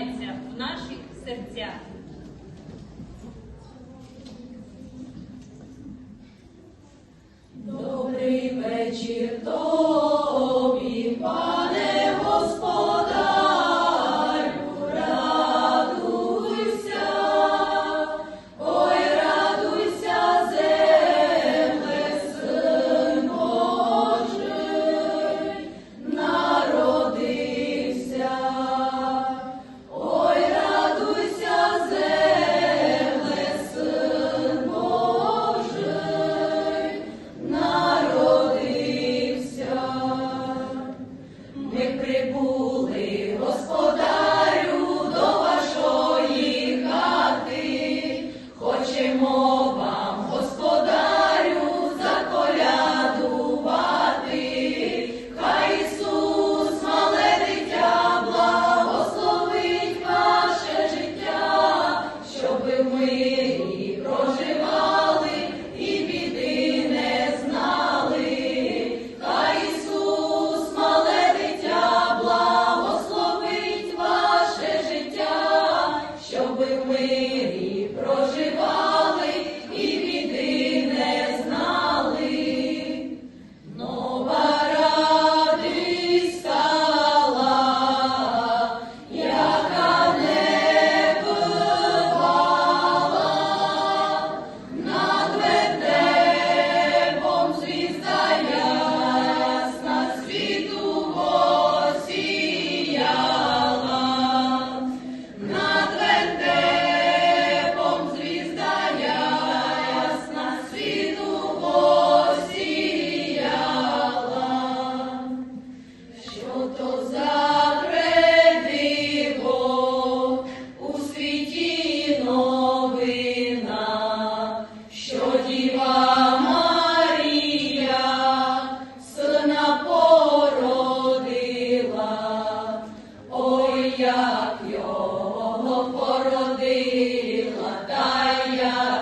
вселяється в наші серця. породила та я.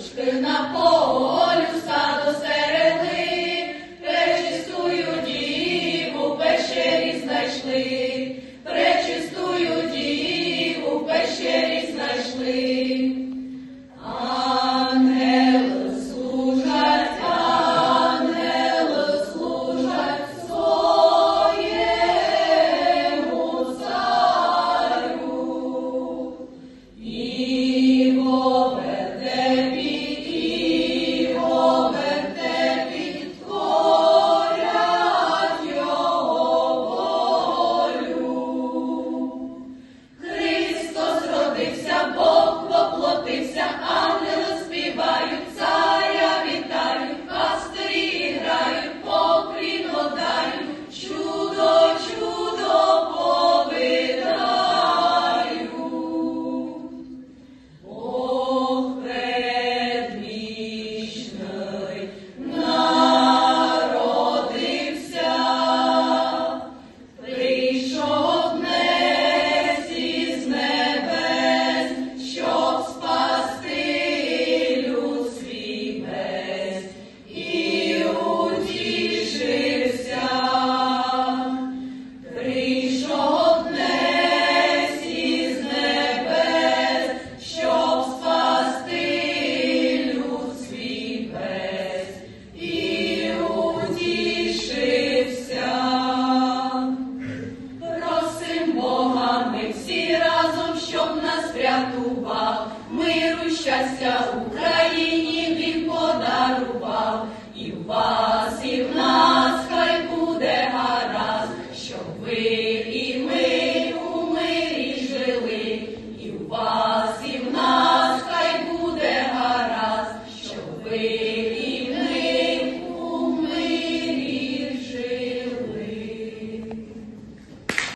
Ручки на полю стадо се.